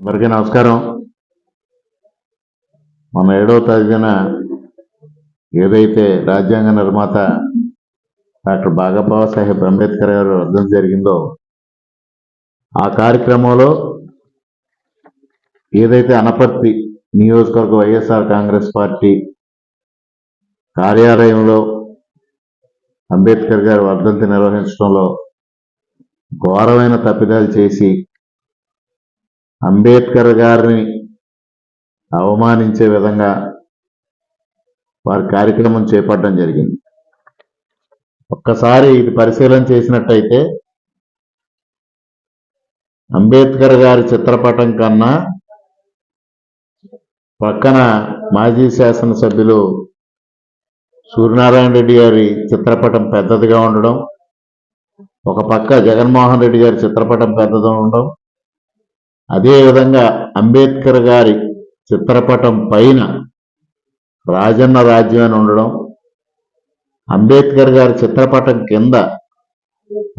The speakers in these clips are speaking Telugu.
అందరికీ నమస్కారం. మన ఏడవ తేదీన ఏదైతే రాజ్యాంగ నిర్మాత డాక్టర్ బాగబాబా సాహెబ్ అంబేద్కర్ గారు అర్థం జరిగిందో ఆ కార్యక్రమంలో ఏదైతే అనపర్తి నియోజకవర్గ వైఎస్ఆర్ కాంగ్రెస్ పార్టీ కార్యాలయంలో అంబేద్కర్ గారు వర్ధంతి నిర్వహించడంలో ఘోరమైన తప్పిదాలు చేసి అంబేద్కర్ గారిని అవమానించే విధంగా వారి కార్యక్రమం చేపట్టడం జరిగింది. ఒక్కసారి ఇది పరిశీలన చేసినట్టయితే అంబేద్కర్ గారి చిత్రపటం కన్నా పక్కన మాజీ శాసనసభ్యులు సూర్యనారాయణ రెడ్డి గారి చిత్రపటం పెద్దదిగా ఉండడం ఒక పక్క జగన్మోహన్ రెడ్డి గారి చిత్రపటం పెద్దదిగా ఉండడం అదేవిధంగా అంబేద్కర్ గారి చిత్రపటం పైన రాజన్న రాజ్యం అని ఉండడం అంబేద్కర్ గారి చిత్రపటం కింద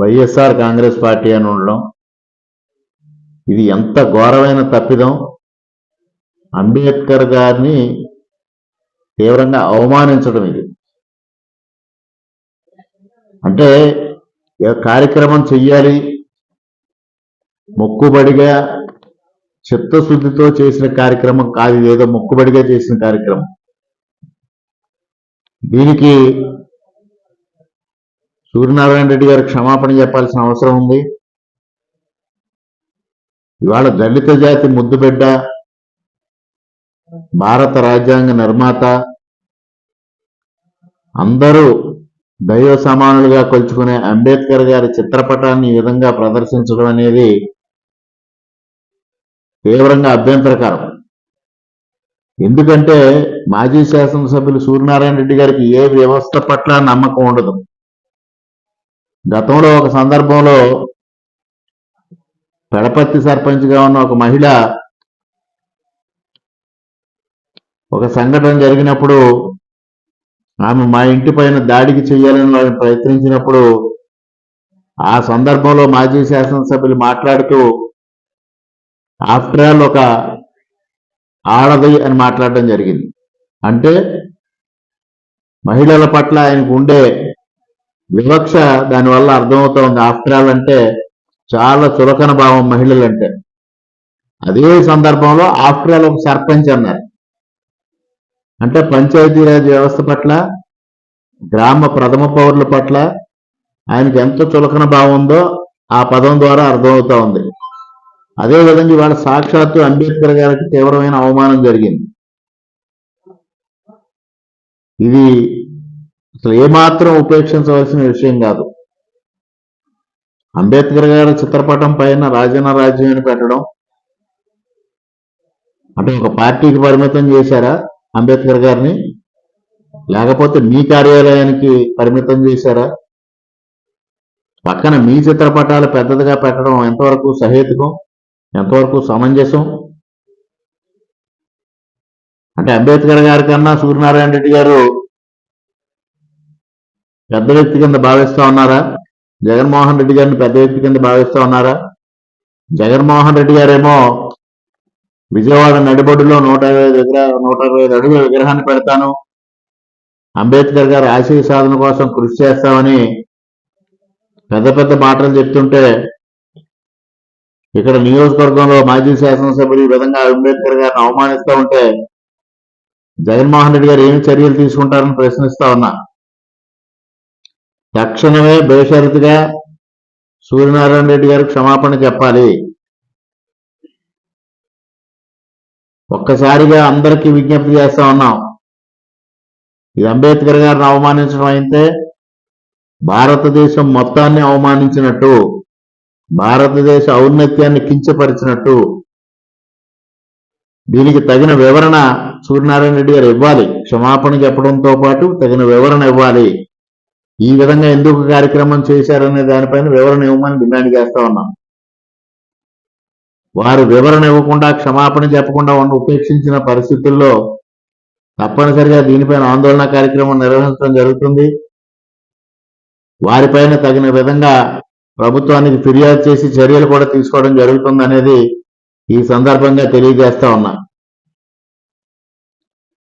వైఎస్ఆర్ కాంగ్రెస్ పార్టీ అని ఉండడం ఇది ఎంత ఘోరమైన తప్పిదం. అంబేద్కర్ గారిని తీవ్రంగా అవమానించడం ఇది. అంటే కార్యక్రమం చెయ్యాలి మొక్కుబడిగా చిత్తశుద్ధితో చేసిన కార్యక్రమం కాదు ఏదో మొక్కుబడిగా చేసిన కార్యక్రమం. దీనికి సూర్యనారాయణ రెడ్డి గారు క్షమాపణ చెప్పాల్సిన అవసరం ఉంది. ఇవాళ దళిత జాతి ముద్దుబిడ్డ భారత రాజ్యాంగ నిర్మాత అందరూ దైవ సమానులుగా కొలుచుకునే అంబేద్కర్ గారి చిత్రపటాన్ని ఈ విధంగా ప్రదర్శించడం అనేది తీవ్రంగా అభ్యంతరకరం. ఎందుకంటే మాజీ శాసనసభ్యులు సూర్యనారాయణ రెడ్డి గారికి ఏ వ్యవస్థ పట్ల నమ్మకం ఉండదు. గతంలో ఒక సందర్భంలో పెడపత్తి సర్పంచ్గా ఉన్న ఒక మహిళ ఒక సంఘటన జరిగినప్పుడు ఆమె మా ఇంటి పైన దాడికి చేయాలని ప్రయత్నించినప్పుడు ఆ సందర్భంలో మాజీ శాసనసభ్యులు మాట్లాడుతూ ఆఫ్టర్ ఆల్ ఒక ఆడది అని మాట్లాడడం జరిగింది. అంటే మహిళల పట్ల ఆయనకు ఉండే వివక్ష దానివల్ల అర్థమవుతోంది ఆఫ్టర్ ఆల్ అంటే చాలా చులకన భావం మహిళలు అంటే అదే సందర్భంలో ఆఫ్టర్ ఆల్ ఒక సర్పంచ్ అన్నారు. అంటే పంచాయతీరాజ్ వ్యవస్థ పట్ల గ్రామ ప్రథమ పౌరుల పట్ల ఆయనకి ఎంత చులకన భావం ఉందో ఆ పదం ద్వారా అర్థమవుతా ఉంది అదేవిధంగా ఇవాళ సాక్షాత్తు అంబేద్కర్ గారికి తీవ్రమైన అవమానం జరిగింది. ఇది అసలు ఏమాత్రం ఉపేక్షించవలసిన విషయం కాదు. అంబేద్కర్ గారి చిత్రపటం పైన రాజన్న రాజ్యం అని పెట్టడం అంటే ఒక పార్టీకి పరిమితం చేశారా అంబేద్కర్ గారిని? లేకపోతే మీ కార్యాలయానికి పరిమితం చేశారా? పక్కన మీ చిత్రపటాలు పెద్దదిగా పెట్టడం ఎంతవరకు సహేతుకం? ఎంతవరకు సమంజసం? అంటే అంబేద్కర్ గారి కన్నా సూర్యనారాయణ రెడ్డి గారు పెద్ద వ్యక్తి కింద భావిస్తా ఉన్నారా? జగన్మోహన్ రెడ్డి గారిని పెద్ద వ్యక్తి కింద భావిస్తా ఉన్నారా? జగన్మోహన్ రెడ్డి గారేమో విజయవాడ నడిబొడ్డులో నూట ఇరవై ఐదు విగ్రహ నూట ఇరవై ఐదు అడుగుల విగ్రహాన్ని పెడతాను. అంబేద్కర్ గారు ఆశయ సాధన కోసం కృషి చేస్తామని పెద్ద పెద్ద మాటలు చెప్తుంటే ఇక్కడ నియోజకవర్గంలో మాజీ శాసనసభ్యులు ఈ విధంగా అంబేద్కర్ గారిని అవమానిస్తూ ఉంటే జగన్మోహన్ రెడ్డి గారు ఏమి చర్యలు తీసుకుంటారని ప్రశ్నిస్తా ఉన్నా. తక్షణమే బేషరతుగా సూర్యనారాయణ రెడ్డి గారు క్షమాపణ చెప్పాలి. ఒక్కసారిగా అందరికీ విజ్ఞప్తి చేస్తా ఉన్నాం. ఇది అంబేద్కర్ గారిని అవమానించడం అయితే భారతదేశం మొత్తాన్ని అవమానించినట్టు. భారతదేశ ఔన్నత్యాన్ని కించపరిచినట్టు దీనికి తగిన వివరణ సూర్యనారాయణ రెడ్డి గారు ఇవ్వాలి. క్షమాపణ చెప్పడంతో పాటు తగిన వివరణ ఇవ్వాలి. ఈ విధంగా ఎందుకు కార్యక్రమం చేశారనే దానిపైన వివరణ ఇవ్వమని డిమాండ్ చేస్తా ఉన్నాం. వారు వివరణ ఇవ్వకుండా క్షమాపణ చెప్పకుండా ఉపేక్షించిన పరిస్థితుల్లో తప్పనిసరిగా దీనిపైన ఆందోళన కార్యక్రమం నిర్వహించడం జరుగుతుంది. వారిపైన తగిన విధంగా ప్రభుత్వానికి ఫిర్యాదు చేసి చర్యలు కూడా తీసుకోవడం జరుగుతుంది అనేది ఈ సందర్భంగా తెలియజేస్తా ఉన్నా.